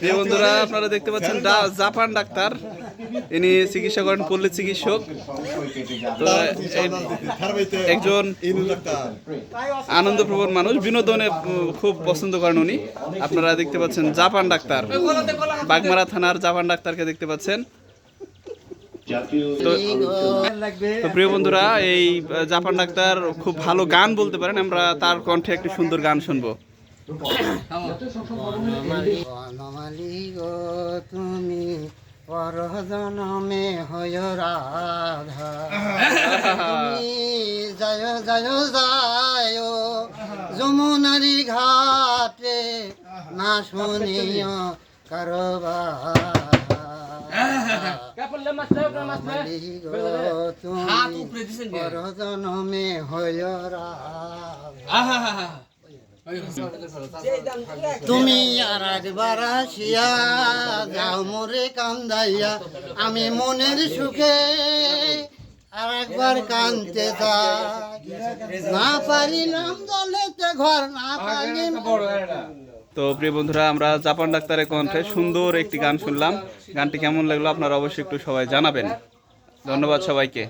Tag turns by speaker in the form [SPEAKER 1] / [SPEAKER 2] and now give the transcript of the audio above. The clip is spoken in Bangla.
[SPEAKER 1] প্রিয় বন্ধুরা, আপনারা দেখতে পাচ্ছেন জাপান ডাক্তার। ইনি চিকিৎসা করেন পল্লী চিকিৎসক একজন আনন্দপ্রবণ মানুষ, বিনোদনে খুব পছন্দ করেন উনি। আপনারা দেখতে পাচ্ছেন জাপান ডাক্তার। বাগমারা থানার জাপান ডাক্তারকে দেখতে পাচ্ছেন। তো প্রিয় বন্ধুরা, এই জাপান ডাক্তার খুব ভালো গান বলতে পারেন। আমরা তার কণ্ঠে একটি সুন্দর গান শুনব।
[SPEAKER 2] বনমালী গো তুমি পর জনমে হয় রাধা। তুমি যায় যায় যায় যমুনারি ঘাটে না শুনিও গো তুমি পর জনমে হয় রাধা। তুমি আর একবার আসিয়া যাও মোরে কান্দাইয়া, আমি মনের সুখে আর একবার কানতে না পারিলাম দলেতে ঘর, না পারি
[SPEAKER 1] তো প্রিয় বন্ধুরা, আমরা জাপান ডাক্তারের কণ্ঠে সুন্দর একটি গান শুনলাম। গানটি কেমন লাগল আপনারা অবশ্যই একটু সবাই জানাবেন। ধন্যবাদ সবাইকে।